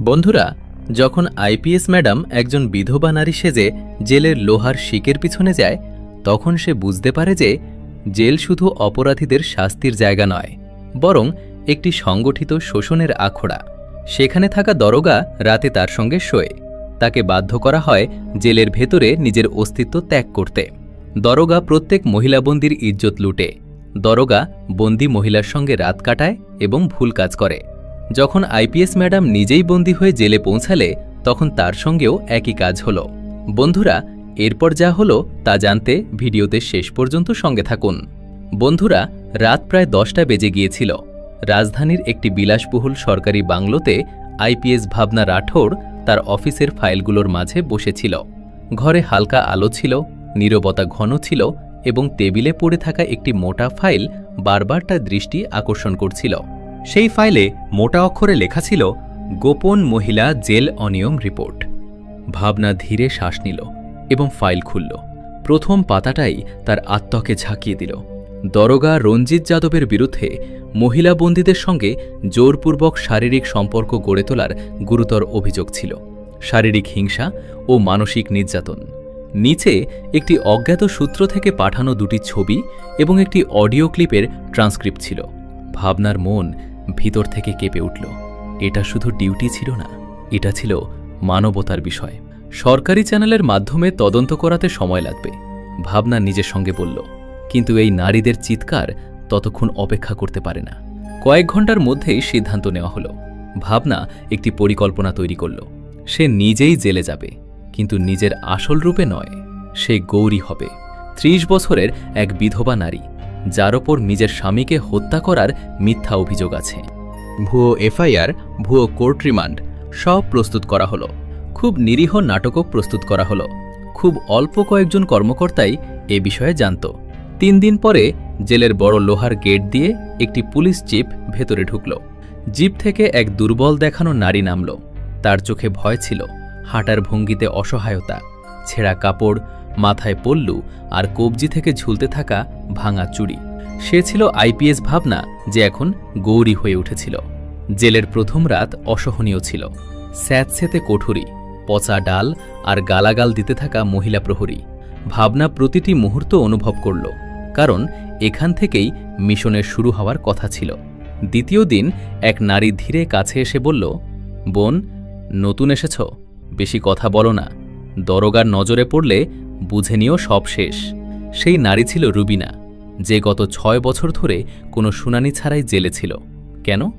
বন্ধুরা, যখন IPS madam একজন বিধবা নারী সেজে জেলের লোহার শিকের পিছনে যায়, তখন সে বুঝতে পারে যে জেল শুধু অপরাধীদের শাস্তির জায়গা নয়, বরং একটি সংগঠিত শোষণের আখড়া। সেখানে থাকা দরগা রাতে তার সঙ্গে শোয়ে। তাকে বাধ্য করা হয় জেলের ভেতরে নিজের অস্তিত্ব ত্যাগ করতে। দরগা প্রত্যেক মহিলা বন্দির ইজ্জত লুটে। দরগা বন্দি মহিলার সঙ্গে রাত কাটায় এবং ভুল কাজ করে। যখন আইপিএস ম্যাডাম নিজেই বন্দী হয়ে জেলে পৌঁছালে, তখন তার সঙ্গেও একই কাজ হলো। বন্ধুরা, এরপর যা হলো তা জানতে ভিডিওতে শেষ পর্যন্ত সঙ্গে থাকুন। বন্ধুরা, রাত প্রায় দশটা বেজে গিয়েছিল। রাজধানীর একটি বিলাসবহুল সরকারি বাংলোতে আইপিএস ভাবনা রাঠোর তার অফিসের ফাইলগুলোর মাঝে বসেছিল। ঘরে হালকা আলো ছিল, নীরবতা ঘন ছিল এবং টেবিলে পড়ে থাকা একটি মোটা ফাইল বারবার তার দৃষ্টি আকর্ষণ করছিল। সেই ফাইলে মোটা অক্ষরে লেখা ছিল, গোপন মহিলা জেল অনিয়ম রিপোর্ট। ভাবনা ধীরে শ্বাস নিল এবং ফাইল খুলল। প্রথম পাতাটাই তার আত্মকে ঝাঁকিয়ে দিল। দরগা রঞ্জিত যাদবের বিরুদ্ধে মহিলা বন্দীদের সঙ্গে জোরপূর্বক শারীরিক সম্পর্ক গড়ে তোলার গুরুতর অভিযোগ ছিল। শারীরিক হিংসা ও মানসিক নির্যাতন। নিচে একটি অজ্ঞাত সূত্র থেকে পাঠানো দুটি ছবি এবং একটি অডিও ক্লিপের ট্রান্সক্রিপ্ট ছিল। ভাবনার মন ভিতর থেকে কেঁপে উঠল। এটা শুধু ডিউটি ছিল না, এটা ছিল মানবতার বিষয়। সরকারি চ্যানেলের মাধ্যমে তদন্ত করাতে সময় লাগবে, ভাবনা নিজের সঙ্গে বলল। কিন্তু এই নারীদের চিৎকার ততক্ষণ অপেক্ষা করতে পারে না। কয়েক ঘণ্টার মধ্যেই সিদ্ধান্ত নেওয়া হলো। ভাবনা একটি পরিকল্পনা তৈরি করল। সে নিজেই জেলে যাবে, কিন্তু নিজের আসল রূপে নয়, সে গৌরী হবে। ত্রিশ বছরের এক বিধবা নারী। যার ওপর নিজের স্বামীকে হত্যা করার মিথ্যা অভিযোগ আছে। ভুয়ো এফআইআর, ভুয়ো কোর্ট রিমান্ড, সব প্রস্তুত করা হলো। খুব নিরীহ নাটকও প্রস্তুত করা হলো। খুব অল্প কয়েকজন কর্মকর্তাই এ বিষয়ে জানত। তিন দিন পরে জেলের বড় লোহার গেট দিয়ে একটি পুলিশ জিপ ভেতরে ঢুকল। জিপ থেকে এক দুর্বল দেখানো নারী নামল। তার চোখে ভয় ছিল, হাঁটার ভঙ্গিতে অসহায়তা, ছেঁড়া কাপড় মাথায় পল্লু আর কবজি থেকে ঝুলতে থাকা ভাঙা চুড়ি। সে ছিল আইপিএস ভাবনা যে এখন গৌরী হয়ে উঠেছিল। জেলের প্রথম রাত অসহনীয় ছিল। স্যাঁতস্যাঁতে কোঠরি, পচা ডাল আর গালাগাল দিতে থাকা মহিলা প্রহরী। ভাবনা প্রতিটি মুহূর্ত অনুভব করল, কারণ এখান থেকেই মিশনের শুরু হওয়ার কথা ছিল। দ্বিতীয় দিন এক নারী ধীরে কাছে এসে বলল, বোন, নতুন এসেছ? বেশি কথা বলো না। দরগার নজরে পড়লে বুঝে নিও সব শেষ। সেই নারী ছিল রুবিনা, যে গত ছয় বছর ধরে কোনো শুনানি ছাড়াই জেলে ছিল। কেন?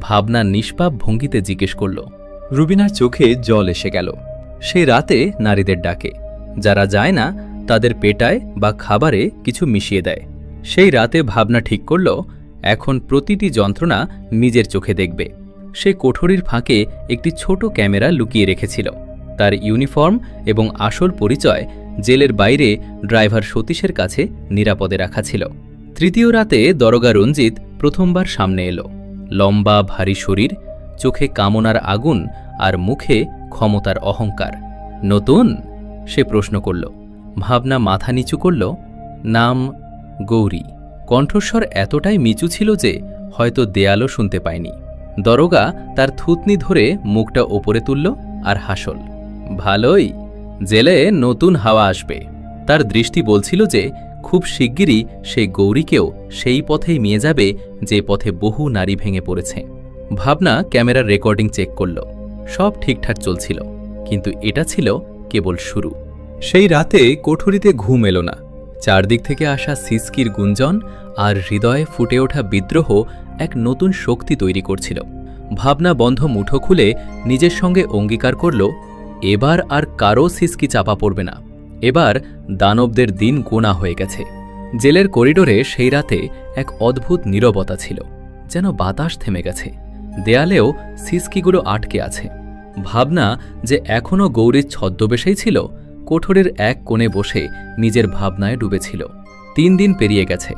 ভাবনা নিষ্পাপ ভঙ্গিতে জিজ্ঞেস করল। রুবিনার চোখে জল এসে গেল। সেই রাতে নারীদের ডাকে। যারা যায় না, তাদের পেটায় বা খাবারে কিছু মিশিয়ে দেয়। সেই রাতে ভাবনা ঠিক করল, এখন প্রতিটি যন্ত্রণা নিজের চোখে দেখবে। সে কোঠরির ফাঁকে একটি ছোট ক্যামেরা লুকিয়ে রেখেছিল। তার ইউনিফর্ম এবং আসল পরিচয় জেলের বাইরে ড্রাইভার সতীশের কাছে নিরাপদে রাখা ছিল। তৃতীয় রাতে দরগা রঞ্জিত প্রথমবার সামনে এলো। লম্বা, ভারী শরীর, চোখে কামনার আগুন আর মুখে ক্ষমতার অহংকার। নতুন? সে প্রশ্ন করল। ভাবনা মাথা নিচু করল। নাম গৌরী। কণ্ঠস্বর এতটাই মিচু ছিল যে হয়তো দেয়ালও শুনতে পায়নি। দরগা তার থুতনি ধরে মুখটা ওপরে তুলল আর হাসল। ভালোই। জেলে নতুন হাওয়া আসবে। তার দৃষ্টি বলছিল যে, খুব শিগগিরই সে গৌরীকেও সেই পথেই নিয়ে যাবে, যে পথে বহু নারী ভেঙে পড়েছে। ভাবনা ক্যামেরার রেকর্ডিং চেক করল। সব ঠিকঠাক চলছিল, কিন্তু এটা ছিল কেবল শুরু। সেই রাতে কোঠরিতে ঘুম এলো না। চারদিক থেকে আসা সিসকির গুঞ্জন আর হৃদয়ে ফুটে ওঠা বিদ্রোহ এক নতুন শক্তি তৈরি করছিল। ভাবনা বন্ধ মুঠো খুলে নিজের সঙ্গে অঙ্গীকার করল এবার আর কারও সিসকি চাপা পড়বে না। এবার দানবদের দিন গোনা হয়ে গেছে। জেলের করিডোরে সেই রাতে এক অদ্ভুত নীরবতা ছিল, যেন বাতাস থেমে গেছে। দেয়ালেও সিসকিগুলো আটকে আছে। ভাবনা যে এখনও গৌরীর ছদ্মবেশেই ছিল, কোঠরের এক কোণে বসে নিজের ভাবনায় ডুবেছিল। তিন দিন পেরিয়ে গেছে,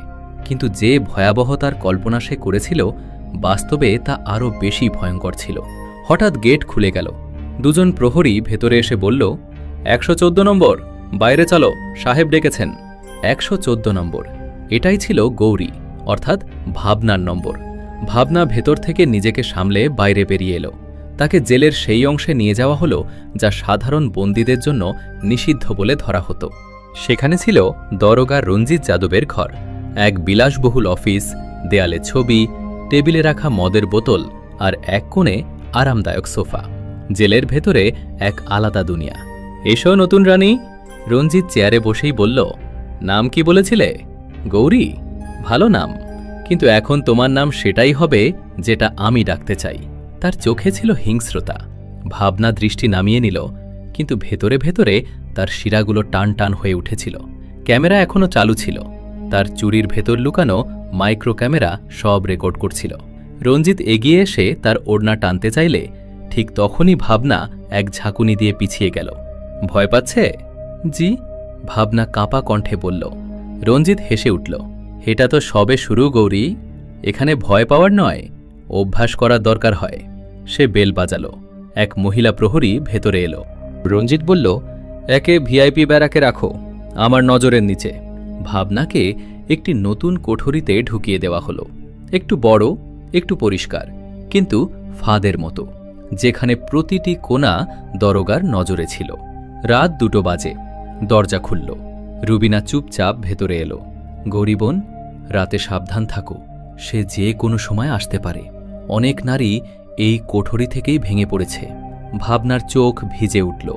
কিন্তু যে ভয়াবহতার কল্পনা সে করেছিল, বাস্তবে তা আরও বেশি ভয়ঙ্কর ছিল। হঠাৎ গেট খুলে গেল দুজন প্রহরী ভেতরে এসে বলল, একশো চোদ্দ নম্বর, বাইরে চলো, সাহেব ডেকেছেন। একশো চোদ্দ নম্বর, এটাই ছিল গৌরী, অর্থাৎ ভাবনার নম্বর। ভাবনা ভেতর থেকে নিজেকে সামলে বাইরে বেরিয়ে এলো। তাকে জেলের সেই অংশে নিয়ে যাওয়া হলো, যা সাধারণ বন্দীদের জন্য নিষিদ্ধ বলে ধরা হতো। সেখানে ছিল দরগা রঞ্জিত যাদবের ঘর, এক বিলাসবহুল অফিস, দেয়ালে ছবি, টেবিলে রাখা মদের বোতল আর এক কোণে আরামদায়ক সোফা। জেলের ভেতরে এক আলাদা দুনিয়া। এসো নতুন রানী। রঞ্জিত চেয়ারে বসেই বলল, নাম কি বলেছিলে? গৌরী। ভালো নাম। কিন্তু এখন তোমার নাম সেটাই হবে যেটা আমি ডাকতে চাই। তার চোখে ছিল হিংস্রতা। ভাবনা দৃষ্টি নামিয়ে নিল, কিন্তু ভেতরে ভেতরে তার শিরাগুলো টান টান হয়ে উঠেছিল। ক্যামেরা এখনও চালু ছিল। তার চুরির ভেতর লুকানো মাইক্রো ক্যামেরা সব রেকর্ড করছিল। রঞ্জিত এগিয়ে এসে তার ওড়না টানতে চাইলে ঠিক তখনই ভাবনা এক ঝাঁকুনি দিয়ে পিছিয়ে গেল। ভয় পাচ্ছে? জি। ভাবনা কাঁপা কণ্ঠে বলল। রঞ্জিত হেসে উঠল। এটা তো সবে শুরু, গৌরী। এখানে ভয় পাওয়ার নয়, অভ্যাস করার দরকার হয়। সে বেল বাজালো। এক মহিলা প্রহরী ভেতরে এলো। রঞ্জিত বলল, একে ভিআইপি ব্যারাকে রাখো। আমার নজরের নিচে। ভাবনাকে একটি নতুন কোঠরিতে ঢুকিয়ে দেওয়া হলো। একটু বড়, একটু পরিষ্কার, কিন্তু ফাঁদের মতো। যেখানে প্রতিটি কোণা দরগার নজরে ছিল। রাত দুটো বাজে। দরজা খুলল। রুবিনা চুপচাপ ভেতরে এলো। গরিবন রাতে সাবধান থাকো। সে যে কোনো সময় আসতে পারে। অনেক নারী এই কোঠরি থেকেই ভেঙে পড়েছে। ভাবনার চোখ ভিজে উঠল।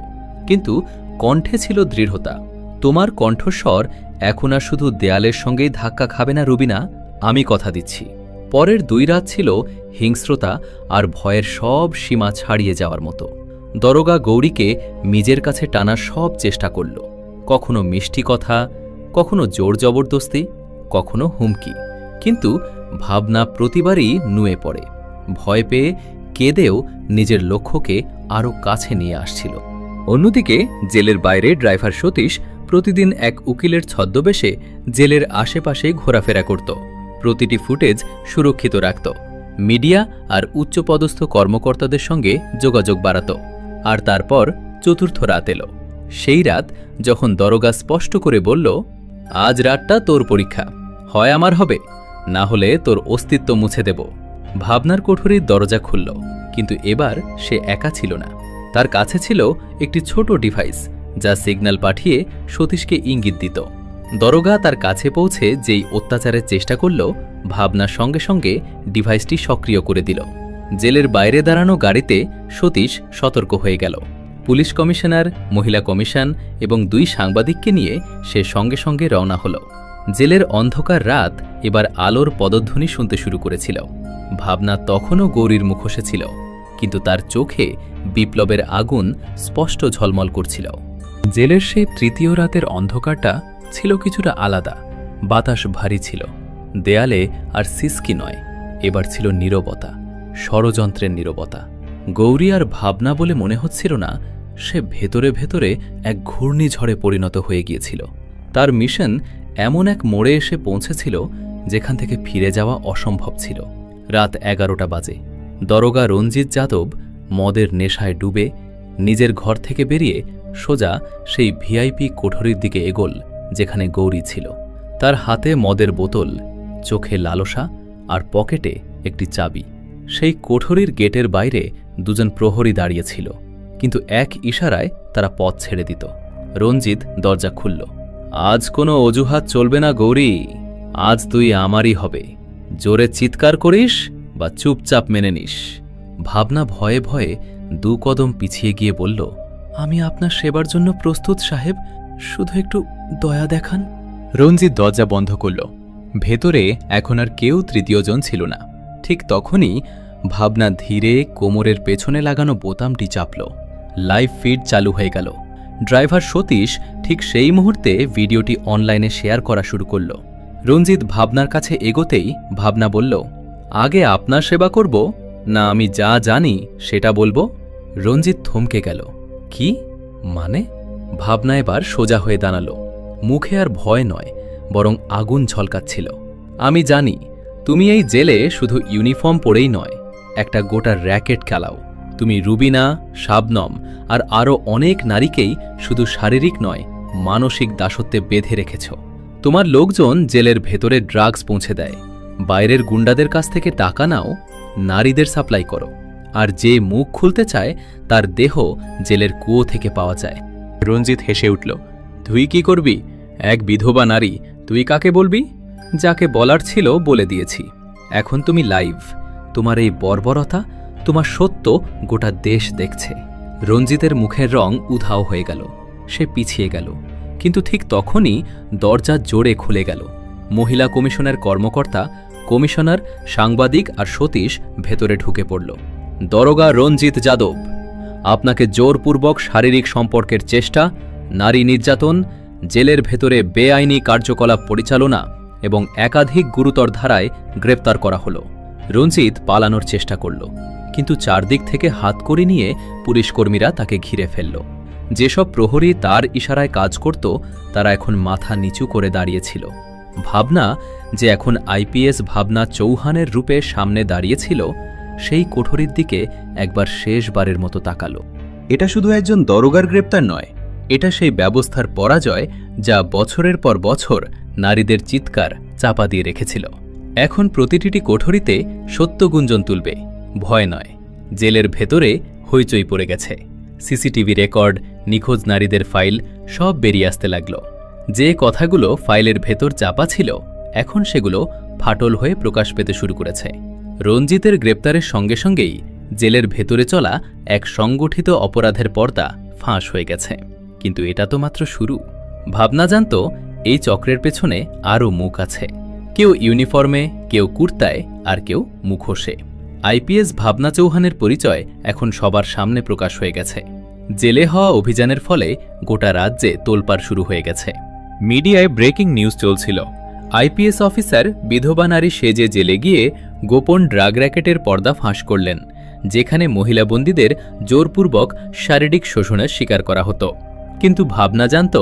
কিন্তু কণ্ঠে ছিল দৃঢ়তা। তোমার কণ্ঠস্বর এখন আর শুধু দেয়ালের সঙ্গেই ধাক্কা খাবে না রুবিনা। আমি কথা দিচ্ছি। পরের দুই রাত ছিল হিংস্রতা আর ভয়ের সব সীমা ছাড়িয়ে যাওয়ার মতো। দরগা গৌরীকে নিজের কাছে টানার সব চেষ্টা করল। কখনো মিষ্টি কথা, কখনো জোর জবরদস্তি, কখনো হুমকি। কিন্তু ভাবনা প্রতিবারই নুয়ে পড়ে। ভয় পেয়ে কেঁদেও নিজের লক্ষ্যকে আরও কাছে নিয়ে আসছিল। অন্যদিকে জেলের বাইরে ড্রাইভার সতীশ প্রতিদিন এক উকিলের ছদ্মবেশে জেলের আশেপাশে ঘোরাফেরা করত। প্রতিটি ফুটেজ সুরক্ষিত রাখত। মিডিয়া আর উচ্চপদস্থ কর্মকর্তাদের সঙ্গে যোগাযোগ বাড়াত। আর তারপর চতুর্থ রাত এলো। সেই রাত যখন দরগা স্পষ্ট করে বলল, আজ রাতটা তোর পরীক্ষা। হয় আমার হবে, না হলে তোর অস্তিত্ব মুছে দেব। ভাবনার কোঠরির দরজা খুলল, কিন্তু এবার সে একা ছিল না। তার কাছে ছিল একটি ছোট ডিভাইস, যা সিগন্যাল পাঠিয়ে সতীশকে ইঙ্গিত দিত। দরগা তার কাছে পৌঁছে যেই অত্যাচারের চেষ্টা করল ভাবনার সঙ্গে সঙ্গে ডিভাইসটি সক্রিয় করে দিল। জেলের বাইরে দাঁড়ানো গাড়িতে সতীশ সতর্ক হয়ে গেল। পুলিশ কমিশনার, মহিলা কমিশন এবং দুই সাংবাদিককে নিয়ে সে সঙ্গে সঙ্গে রওনা হল। জেলের অন্ধকার রাত এবার আলোর পদধ্বনি শুনতে শুরু করেছিল। ভাবনা তখনও গৌরীর মুখোশে ছিল, কিন্তু তার চোখে বিপ্লবের আগুন স্পষ্ট ঝলমল করছিল। জেলের সেই তৃতীয় রাতের অন্ধকারটা ছিল কিছুটা আলাদা, বাতাস ভারী ছিল, দেয়ালে আর সিসকি নয়, এবার ছিল নীরবতা, ষড়যন্ত্রের নীরবতা। গৌরী আর ভাবনা বলে মনে হচ্ছিল না, সে ভেতরে ভেতরে এক ঘূর্ণিঝড়ে পরিণত হয়ে গিয়েছিল। তার মিশন এমন এক মোড়ে এসে পৌঁছেছিল, যেখান থেকে ফিরে যাওয়া অসম্ভব ছিল। রাত এগারোটা বাজে। দরগা রঞ্জিত যাদব মদের নেশায় ডুবে নিজের ঘর থেকে বেরিয়ে সোজা সেই ভিআইপি কোঠরির দিকে এগোল। যেখানে গৌরী ছিল। তার হাতে মদের বোতল, চোখে লালসা আর পকেটে একটি চাবি। সেই কোঠরির গেটের বাইরে দুজন প্রহরী দাঁড়িয়েছিল কিন্তু এক ইশারায় তারা পথ ছেড়ে দিত। রঞ্জিত দরজা খুলল। আজ কোনো অজুহাত চলবে না গৌরী, আজ তুই আমারই হবে। জোরে চিৎকার করিস বা চুপচাপ মেনে নিস। ভাবনা ভয়ে ভয়ে দু কদম পিছিয়ে গিয়ে বলল, আমি আপনার সেবার জন্য প্রস্তুত, সাহেব। শুধু একটু দয়া দেখান। রঞ্জিত দরজা বন্ধ করল। ভেতরে এখন আর কেউ তৃতীয়জন ছিল না। ঠিক তখনই ভাবনা ধীরে কোমরের পেছনে লাগানো বোতামটি চাপল। লাইভ ফিড চালু হয়ে গেল। ড্রাইভার সতীশ ঠিক সেই মুহূর্তে ভিডিওটি অনলাইনে শেয়ার করা শুরু করল। রঞ্জিত ভাবনার কাছে এগোতেই ভাবনা বলল, আগে আপনার সেবা করব? না, আমি যা জানি সেটা বলব? রঞ্জিত থমকে গেল। কি? মানে? ভাবনা এবার সোজা হয়ে দাঁড়াল। মুখে আর ভয় নয়, বরং আগুন ঝলকাচ্ছিল। আমি জানি, তুমি এই জেলে শুধু ইউনিফর্ম পরেই নয়, একটা গোটা র্যাকেট খেলাও। তুমি রুবিনা, শাবনম আর আরও অনেক নারীকেই শুধু শারীরিক নয়, মানসিক দাসত্বে বেঁধে রেখেছ। তোমার লোকজন জেলের ভেতরে ড্রাগস পৌঁছে দেয়। বাইরের গুন্ডাদের কাছ থেকে টাকা নাও, নারীদের সাপ্লাই করো। আর যে মুখ খুলতে চায়, তার দেহ জেলের কুয়ো থেকে পাওয়া যায়। রঞ্জিত হেসে উঠল তুই কি করবি? এক বিধবা নারী, তুই কাকে বলবি? যাকে বলার ছিল বলে দিয়েছি। এখন তুমি লাইভ। তোমার এই বর্বরতা, তোমার সত্য গোটা দেশ দেখছে। রঞ্জিতের মুখের রং উধাও হয়ে গেল। সে পিছিয়ে গেল। কিন্তু ঠিক তখনই দরজা জোরে খুলে গেল। মহিলা কমিশনের কর্মকর্তা, কমিশনার, সাংবাদিক আর সতীশ ভেতরে ঢুকে পড়ল। দরোগা রঞ্জিত যাদব, আপনাকে জোরপূর্বক শারীরিক সম্পর্কের চেষ্টা নারী নির্যাতন, জেলের ভেতরে বেআইনি কার্যকলাপ পরিচালনা এবং একাধিক গুরুতর ধারায় গ্রেপ্তার করা হলো। রঞ্জিত পালানোর চেষ্টা করল, কিন্তু চারদিক থেকে হাতকড়ি নিয়ে পুলিশকর্মীরা তাকে ঘিরে ফেলল। যেসব প্রহরী তার ইশারায় কাজ করত, তারা এখন মাথা নিচু করে দাঁড়িয়েছিল। ভাবনা যে এখন আইপিএস ভাবনা চৌহানের রূপে সামনে দাঁড়িয়েছিল, সেই কোঠরির দিকে একবার শেষবারের মতো তাকালো। এটা শুধু একজন দরোগার গ্রেপ্তার নয় এটা সেই ব্যবস্থার পরাজয় যা বছরের পর বছর নারীদের চিৎকার চাপা দিয়ে রেখেছিল। এখন প্রতিটি কোঠরিতে সত্য গুঞ্জন তুলবে, ভয় নয়, জেলের ভেতরে হইচই পড়ে গেছে। সিসিটিভি রেকর্ড, নিখোঁজ নারীদের ফাইল, সব বেরিয়ে আসতে লাগল। যে কথাগুলো ফাইলের ভেতর চাপা ছিল, এখন সেগুলো ফাটল হয়ে প্রকাশ পেতে শুরু করেছে। রঞ্জিতের গ্রেপ্তারের সঙ্গে সঙ্গেই জেলের ভেতরে চলা এক সংগঠিত অপরাধের পর্দা ফাঁস হয়ে গেছে। কিন্তু এটা তো মাত্র শুরু। ভাবনা জানত, এই চক্রের পেছনে আরও মুখ আছে। কেউ ইউনিফর্মে, কেউ কুর্তায়, আর কেউ মুখোশে। আইপিএস ভাবনা চৌহানের পরিচয় এখন সবার সামনে প্রকাশ হয়ে গেছে। জেলে হওয়া অভিযানের ফলে গোটা রাজ্যে তোলপাড় শুরু হয়ে গেছে। মিডিয়ায় ব্রেকিং নিউজ চলছিল। আইপিএস অফিসার, বিধবা নারী সেজে জেলে গিয়ে গোপন ড্রাগ র্যাকেটের পর্দা ফাঁস করলেন, যেখানে মহিলা বন্দীদের জোরপূর্বক শারীরিক শোষণের শিকার করা হতো। কিন্তু ভাবনা জানত,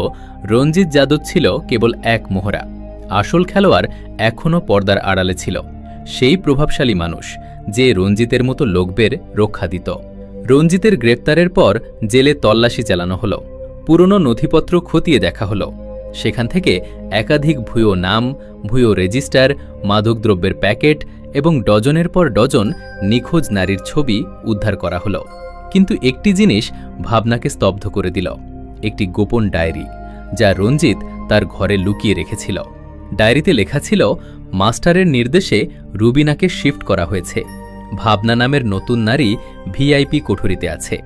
রঞ্জিত যাদব ছিল কেবল এক মোহরা। আসল খেলোয়াড় এখনও পর্দার আড়ালে ছিল। সেই প্রভাবশালী মানুষ, যে রঞ্জিতের মতো লোকদের রক্ষা দিত। রঞ্জিতের গ্রেপ্তারের পর জেলে তল্লাশি চালানো হলো। পুরনো নথিপত্র খতিয়ে দেখা হলো। সেখান থেকে একাধিক ভুয়ো নাম, ভুয়ো রেজিস্টার, মাদকদ্রব্যের প্যাকেট এবং ডজনের পর ডজন নিখোঁজ নারীর ছবি উদ্ধার করা হলো। কিন্তু একটি জিনিস ভাবনাকে স্তব্ধ করে দিল। একটি গোপন ডায়েরি, যা রঞ্জিত তার ঘরে লুকিয়ে রেখেছিল। ডায়েরিতে লেখা ছিল, মাস্টারের নির্দেশে রুবিনাকে শিফট করা হয়েছে। ভাবনা নামের নতুন নারী ভিআইপি কোঠরিতে আছে।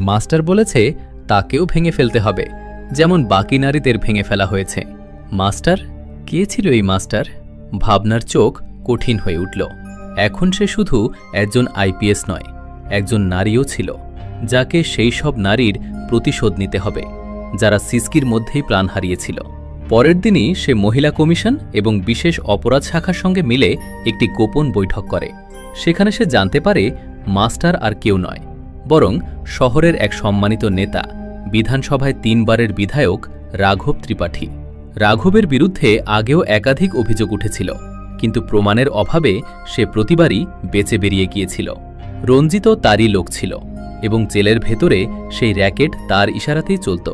মাস্টার বলেছে, তাকেও ভেঙে ফেলতে হবে, যেমন বাকি নারীদের ভেঙে ফেলা হয়েছে। মাস্টার? কে ছিল এই মাস্টার? ভাবনার চোখ কঠিন হয়ে উঠল। এখন সে শুধু একজন আইপিএস নয়, একজন নারীও ছিল, যাকে সেই সব নারীর প্রতিশোধ নিতে হবে। যারা সিস্কির মধ্যেই প্রাণ হারিয়েছিল। পরের দিনই সে মহিলা কমিশন এবং বিশেষ অপরাধ শাখার সঙ্গে মিলে একটি গোপন বৈঠক করে। সেখানে সে জানতে পারে মাস্টার আর কেউ নয়, বরং শহরের এক সম্মানিত নেতা, বিধানসভায় তিনবারের বিধায়ক রাঘব ত্রিপাঠী। রাঘবের বিরুদ্ধে আগেও একাধিক অভিযোগ উঠেছিল, কিন্তু প্রমাণের অভাবে সে প্রতিবারই বেঁচে বেরিয়ে গিয়েছিল। রঞ্জিত তারই লোক ছিল এবং জেলের ভেতরে সেই র্যাকেট তার ইশারাতেই চলত।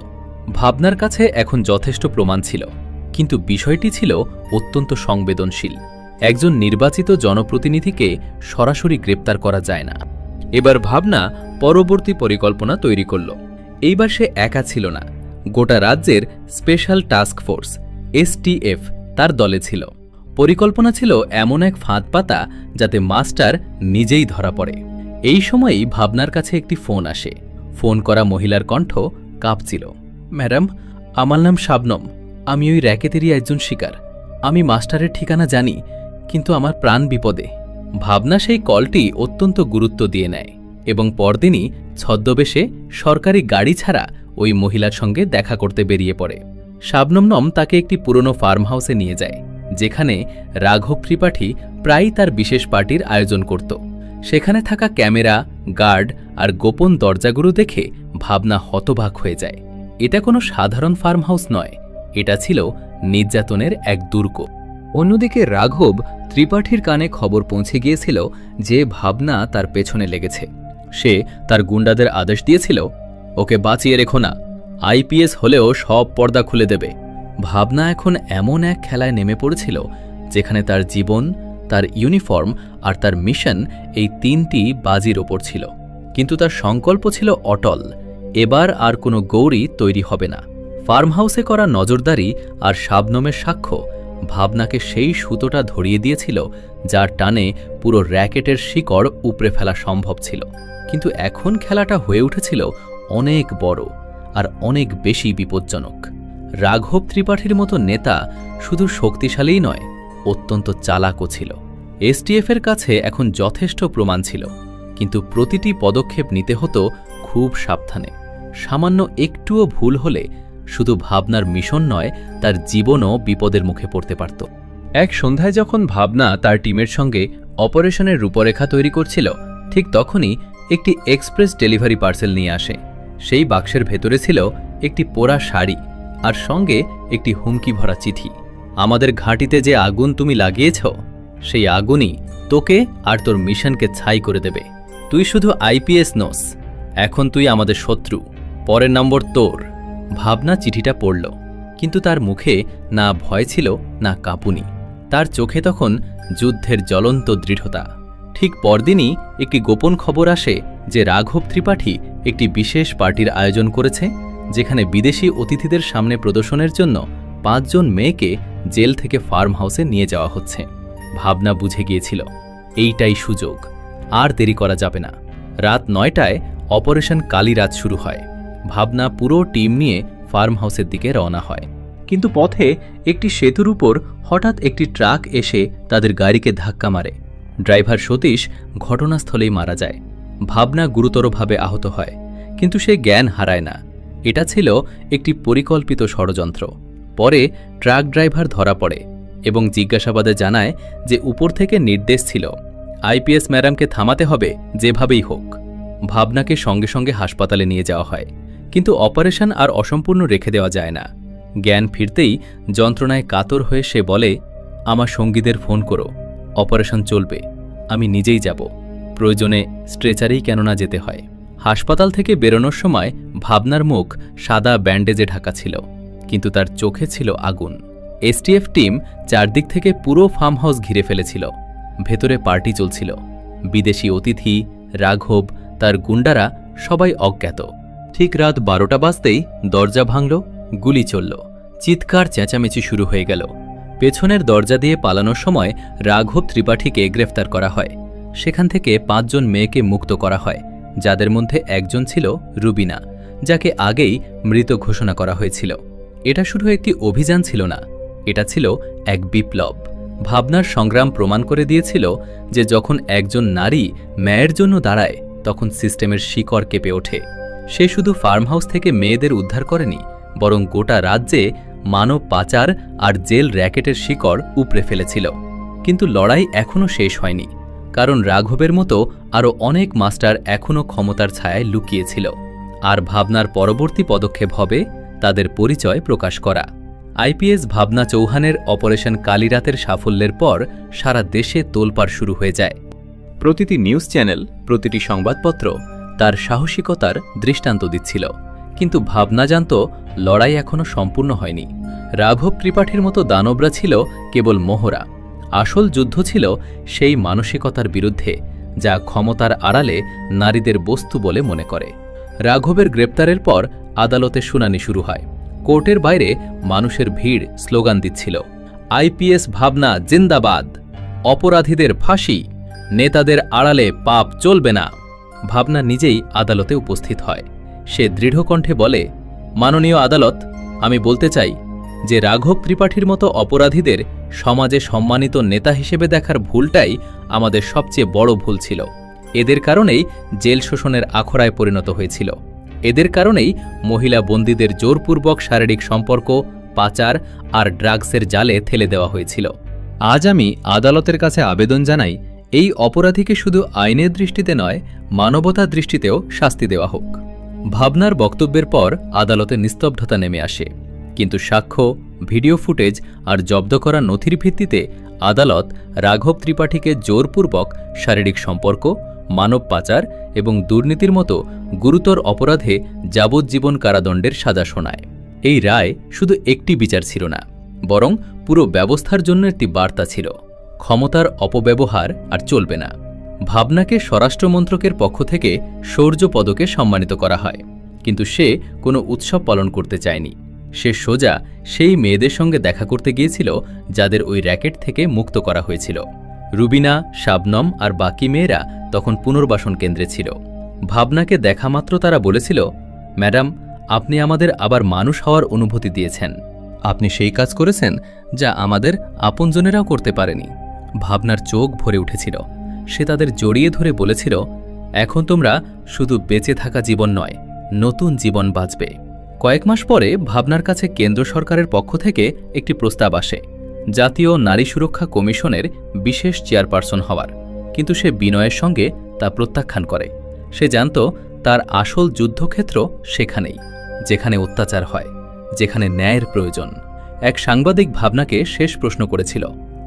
ভাবনার কাছে এখন যথেষ্ট প্রমাণ ছিল, কিন্তু বিষয়টি ছিল অত্যন্ত সংবেদনশীল। একজন নির্বাচিত জনপ্রতিনিধিকে সরাসরি গ্রেপ্তার করা যায় না। এবার ভাবনা পরবর্তী পরিকল্পনা তৈরি করল। এইবার সে একা ছিল না, গোটা রাজ্যের স্পেশাল টাস্ক ফোর্স এসটিএফ তার দলে ছিল। পরিকল্পনা ছিল এমন এক ফাঁদ পাতা যাতে মাস্টার নিজেই ধরা পড়ে। এই সময়েই ভাবনার কাছে একটি ফোন আসে। ফোন করা মহিলার কণ্ঠ কাঁপছিল। ম্যাডাম, আমার নাম শাবনম। আমি ওই র্যাকেতেরই একজন শিকার। আমি মাস্টারের ঠিকানা জানি, কিন্তু আমার প্রাণ বিপদে। ভাবনা সেই কলটি অত্যন্ত গুরুত্ব দিয়ে নেয় এবং পরদিনই ছদ্মবেশে সরকারি গাড়ি ছাড়া ওই মহিলার সঙ্গে দেখা করতে বেরিয়ে পড়ে। শাবনমনম তাকে একটি পুরনো ফার্ম হাউসে নিয়ে যায়, যেখানে রাঘব ত্রিপাঠী প্রায়ই তার বিশেষ পার্টির আয়োজন করত। সেখানে থাকা ক্যামেরা, গার্ড আর গোপন দরজাগুলো দেখে ভাবনা হতবাক হয়ে যায়। এটা কোনো সাধারণ ফার্ম হাউস নয়, এটা ছিল নির্যাতনের এক দুর্গ। অন্যদিকে রাঘব ত্রিপাঠীর কানে খবর পৌঁছে গিয়েছিল যে ভাবনা তার পেছনে লেগেছে। সে তার গুন্ডাদের আদেশ দিয়েছিল, ওকে বাঁচিয়ে রেখো না, আইপিএস হলেও সব পর্দা খুলে দেবে। ভাবনা এখন এমন এক খেলায় নেমে পড়েছিল যেখানে তার জীবন, তার ইউনিফর্ম আর তার মিশন এই তিনটি বাজির ওপর ছিল। কিন্তু তার সংকল্প ছিল অটল এবার আর কোনো গৌরী তৈরি হবে না। ফার্ম হাউসে করা নজরদারি আর শাবনমের সাক্ষ্য ভাবনাকে সেই সুতোটা ধরিয়ে দিয়েছিল, যার টানে পুরো র্যাকেটের শিকড় উপড়ে ফেলা সম্ভব ছিল। কিন্তু এখন খেলাটা হয়ে উঠেছিল অনেক বড় আর অনেক বেশি বিপজ্জনক। রাঘব ত্রিপাঠীর মতো নেতা শুধু শক্তিশালীই নয়, অত্যন্ত চালাকও ছিল। এসটিএফের কাছে এখন যথেষ্ট প্রমাণ ছিল, কিন্তু প্রতিটি পদক্ষেপ নিতে হতো খুব সাবধানে। সামান্য একটুও ভুল হলে শুধু ভাবনার মিশন নয়, তার জীবনও বিপদের মুখে পড়তে পারত। এক সন্ধ্যায় যখন ভাবনা তার টিমের সঙ্গে অপারেশনের রূপরেখা তৈরি করছিল, ঠিক তখনই একটি এক্সপ্রেস ডেলিভারি পার্সেল নিয়ে আসে। সেই বাক্সের ভেতরে ছিল একটি পোড়া শাড়ি আর সঙ্গে একটি হুমকি ভরা চিঠি। আমাদের ঘাঁটিতে যে আগুন তুমি লাগিয়েছ, সেই আগুনই তোকে আর তোর মিশনকে ছাই করে দেবে। তুই শুধু আইপিএস নোস, এখন তুই আমাদের শত্রু। পরের নম্বর তোর। ভাবনা চিঠিটা পড়ল, কিন্তু তার মুখে না ভয় ছিল, না কাঁপুনি। তার চোখে তখন যুদ্ধের জ্বলন্ত দৃঢ়তা। ঠিক পরদিনই একটি গোপন খবর আসে যে রাঘব ত্রিপাঠী একটি বিশেষ পার্টির আয়োজন করেছে, যেখানে বিদেশি অতিথিদের সামনে প্রদর্শনের জন্য পাঁচজন মেয়েকে জেল থেকে ফার্ম হাউসে নিয়ে যাওয়া হচ্ছে। ভাবনা বুঝে গিয়েছিল, এইটাই সুযোগ, আর দেরি করা যাবে না। রাত নয়টায় অপারেশন কালীরাত শুরু হয়। ভাবনা পুরো টিম নিয়ে ফার্ম হাউসের দিকে রওনা হয়। কিন্তু পথে একটি সেতুর উপর হঠাৎ একটি ট্রাক এসে তাদের গাড়িকে ধাক্কা মারে। ড্রাইভার সতীশ ঘটনাস্থলেই মারা যায়। ভাবনা গুরুতরভাবে আহত হয়, কিন্তু সে জ্ঞান হারায় না। এটা ছিল একটি পরিকল্পিত ষড়যন্ত্র। পরে ট্রাক ড্রাইভার ধরা পড়ে এবং জিজ্ঞাসাবাদে জানায় যে উপর থেকে নির্দেশ ছিল, আইপিএস ম্যাডামকে থামাতে হবে, যেভাবেই হোক। ভাবনাকে সঙ্গে সঙ্গে হাসপাতালে নিয়ে যাওয়া হয়। কিন্তু অপারেশন আর অসম্পূর্ণ রেখে দেওয়া যায় না। জ্ঞান ফিরতেই যন্ত্রণায় কাতর হয়ে সে বলে, আমার সঙ্গীদের ফোন করো, অপারেশন চলবে, আমি নিজেই যাব। প্রয়োজনে স্ট্রেচারেই কেননা যেতে হয়। হাসপাতাল থেকে বেরোনোর সময় ভাবনার মুখ সাদা ব্যান্ডেজে ঢাকা ছিল, কিন্তু তার চোখে ছিল আগুন। এসটিএফ টিম চারদিক থেকে পুরো ফার্ম হাউস ঘিরে ফেলেছিল, ভেতরে পার্টি চলছিল। বিদেশি অতিথি, রাঘব, তার গুন্ডারা সবাই অজ্ঞাত। ঠিক রাত বারোটা বাজতেই দরজা ভাঙল, গুলি চলল, চিৎকার চেঁচামেচি শুরু হয়ে গেল। পেছনের দরজা দিয়ে পালানোর সময় রাঘব ত্রিপাঠীকে গ্রেফতার করা হয়। সেখান থেকে পাঁচজন মেয়েকে মুক্ত করা হয়, যাদের মধ্যে একজন ছিল রুবিনা, যাকে আগেই মৃত ঘোষণা করা হয়েছিল। এটা শুধু একটি অভিযান ছিল না, এটা ছিল এক বিপ্লব। ভাবনার সংগ্রাম প্রমাণ করে দিয়েছিল যে যখন একজন নারী ন্যায়ের জন্য দাঁড়ায়, তখন সিস্টেমের শিকড় কেঁপে ওঠে। সে শুধু ফার্ম হাউস থেকে মেয়েদের উদ্ধার করেনি, বরং গোটা রাজ্যে মানব পাচার আর জেল র্যাকেটের শিকড় উপড়ে ফেলেছিল। কিন্তু লড়াই এখনও শেষ হয়নি, কারণ রাঘবের মতো আরও অনেক মাস্টার এখনও ক্ষমতার ছায়ায় লুকিয়েছিল। আর ভাবনার পরবর্তী পদক্ষেপ হবে তাদের পরিচয় প্রকাশ করা। আইপিএস ভাবনা চৌহানের অপারেশন কালীরাতের সাফল্যের পর সারা দেশে তোলপাড় শুরু হয়ে যায়। প্রতিটি নিউজ চ্যানেল, প্রতিটি সংবাদপত্র তার সাহসিকতার দৃষ্টান্ত দিচ্ছিল। কিন্তু ভাবনা জানত লড়াই এখনও সম্পূর্ণ হয়নি। রাঘব ত্রিপাঠীর মতো দানবরা ছিল কেবল মোহরা। আসল যুদ্ধ ছিল সেই মানসিকতার বিরুদ্ধে, যা ক্ষমতার আড়ালে নারীদের বস্তু বলে মনে করে। রাঘবের গ্রেপ্তারের পর আদালতে শুনানি শুরু হয়। কোর্টের বাইরে মানুষের ভিড় স্লোগান দিচ্ছিল, আইপিএস ভাবনা জিন্দাবাদ, অপরাধীদের ফাঁসি, নেতাদের আড়ালে পাপ চলবে না। ভাবনা নিজেই আদালতে উপস্থিত হয়। সে দৃঢ়কণ্ঠে বলে, মাননীয় আদালত, আমি বলতে চাই যে রাঘব ত্রিপাঠীর মতো অপরাধীদের সমাজে সম্মানিত নেতা হিসেবে দেখার ভুলটাই আমাদের সবচেয়ে বড় ভুল ছিল। এদের কারণেই জেল শোষণের আখড়ায় পরিণত হয়েছিল। এদের কারণেই মহিলা বন্দীদের জোরপূর্বক শারীরিক সম্পর্ক, পাচার আর ড্রাগসের জালে ঠেলে দেওয়া হয়েছিল। আজ আমি আদালতের কাছে আবেদন জানাই এই অপরাধীকে শুধু আইনের দৃষ্টিতে নয়, মানবতার দৃষ্টিতেও শাস্তি দেওয়া হোক। ভাবনার বক্তব্যের পর আদালতে নিস্তব্ধতা নেমে আসে। কিন্তু সাক্ষ্য, ভিডিও ফুটেজ আর জব্দ করা নথির ভিত্তিতে আদালত রাঘব ত্রিপাঠীকে জোরপূর্বক শারীরিক সম্পর্ক, মানব পাচার এবং দুর্নীতির মতো গুরুতর অপরাধে যাবজ্জীবন কারাদণ্ডের সাজা শোনায়। এই রায় শুধু একটি বিচার ছিল না, বরং পুরো ব্যবস্থার জন্য একটি বার্তা ছিল। ক্ষমতার অপব্যবহার আর চলবে না। ভাবনাকে স্বরাষ্ট্রমন্ত্রকের পক্ষ থেকে শৌর্য পদকে সম্মানিত করা হয়। কিন্তু সে কোনো উৎসব পালন করতে চায়নি। সে সোজা সেই মেয়েদের সঙ্গে দেখা করতে গিয়েছিল, যাদের ওই র্যাকেট থেকে মুক্ত করা হয়েছিল। রুবিনা, শাবনম আর বাকি মেয়েরা তখন পুনর্বাসন কেন্দ্রে ছিল। ভাবনাকে দেখা মাত্র তারা বলেছিল, ম্যাডাম, আপনি আমাদের আবার মানুষ হওয়ার অনুভূতি দিয়েছেন। আপনি সেই কাজ করেছেন যা আমাদের আপনজনেরাও করতে পারেনি। ভাবনার চোখ ভরে উঠেছিল। সে তাদের জড়িয়ে ধরে বলেছিল, এখন তোমরা শুধু বেঁচে থাকা জীবন নয়, নতুন জীবন বাঁচবে। কয়েক মাস পরে ভাবনার কাছে কেন্দ্র সরকারের পক্ষ থেকে একটি প্রস্তাব আসে, জাতীয় নারী সুরক্ষা কমিশনের বিশেষ চেয়ারপারসন হওয়ার। কিন্তু সে বিনয়ের সঙ্গে তা প্রত্যাখ্যান করে। সে জানত তার আসল যুদ্ধক্ষেত্র সেখানেই, যেখানে অত্যাচার হয়, যেখানে ন্যায়ের প্রয়োজন। এক সাংবাদিক ভাবনাকে শেষ প্রশ্ন করেছিল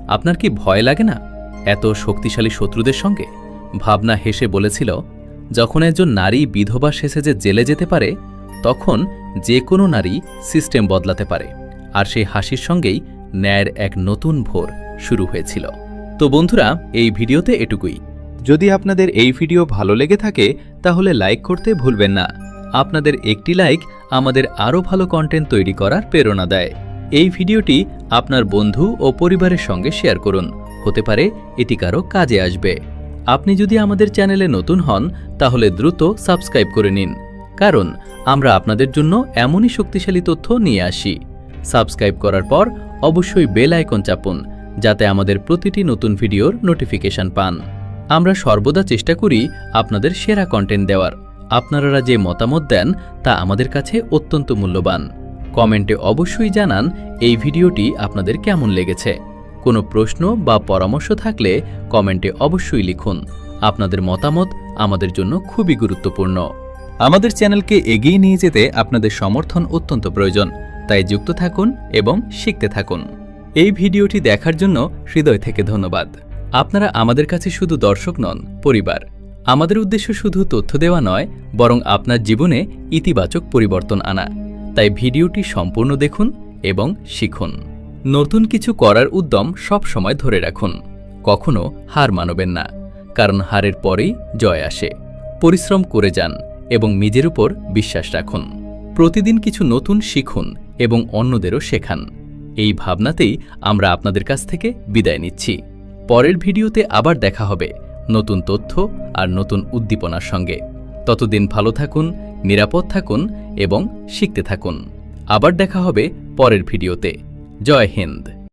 আপনার কি ভয় লাগে না? এত শক্তিশালী শত্রুদের সঙ্গে? ভাবনা হেসে বলেছিল, যখন একজন নারী বিধবা শেষে যে জেলে যেতে পারে, তখন যে কোনো নারী সিস্টেম বদলাতে পারে। আর সেই হাসির সঙ্গেই ন্যায়ের এক নতুন ভোর শুরু হয়েছিল। তো বন্ধুরা, এই ভিডিওতে এটুকুই। যদি আপনাদের এই ভিডিও ভালো লেগে থাকে, তাহলে লাইক করতে ভুলবেন না। আপনাদের একটি লাইক আমাদের আরও ভালো কন্টেন্ট তৈরি করার প্রেরণা দেয়। এই ভিডিওটি আপনার বন্ধু ও পরিবারের সঙ্গে শেয়ার করুন। হতে পারে এটি কারও কাজে আসবে। আপনি যদি আমাদের চ্যানেলে নতুন হন, তাহলে দ্রুত সাবস্ক্রাইব করে নিন। কারণ আমরা আপনাদের জন্য এমনই শক্তিশালী তথ্য নিয়ে আসি। সাবস্ক্রাইব করার পর অবশ্যই বেল আইকন চাপুন, যাতে আমাদের প্রতিটি নতুন ভিডিওর নোটিফিকেশন পান। আমরা সর্বদা চেষ্টা করি আপনাদের সেরা কন্টেন্ট দেওয়ার। আপনারা যে মতামত দেন, তা আমাদের কাছে অত্যন্ত মূল্যবান। কমেন্টে অবশ্যই জানান এই ভিডিওটি আপনাদের কেমন লেগেছে। কোনো প্রশ্ন বা পরামর্শ থাকলে কমেন্টে অবশ্যই লিখুন। আপনাদের মতামত আমাদের জন্য খুবই গুরুত্বপূর্ণ। আমাদের চ্যানেলকে এগিয়ে নিয়ে যেতে আপনাদের সমর্থন অত্যন্ত প্রয়োজন। তাই যুক্ত থাকুন এবং শিখতে থাকুন। এই ভিডিওটি দেখার জন্য হৃদয় থেকে ধন্যবাদ। আপনারা আমাদের কাছে শুধু দর্শক নন, পরিবার। আমাদের উদ্দেশ্য শুধু তথ্য দেওয়া নয়, বরং আপনার জীবনে ইতিবাচক পরিবর্তন আনা। তাই ভিডিওটি সম্পূর্ণ দেখুন এবং শিখুন। নতুন কিছু করার উদ্যম সব সময় ধরে রাখুন। কখনো হার মানবেন না, কারণ হারের পরেই জয় আসে। পরিশ্রম করে যান এবং নিজের উপর বিশ্বাস রাখুন। প্রতিদিন কিছু নতুন শিখুন এবং অন্যদেরও শেখান। এই ভাবনাতেই আমরা আপনাদের কাছ থেকে বিদায় নিচ্ছি। পরের ভিডিওতে আবার দেখা হবে নতুন তথ্য আর নতুন উদ্দীপনার সঙ্গে। ততদিন ভালো থাকুন নিরাপদ থাকুন এবং শিখতে থাকুন। আবার দেখা হবে পরের ভিডিওতে। জয় হিন্দ।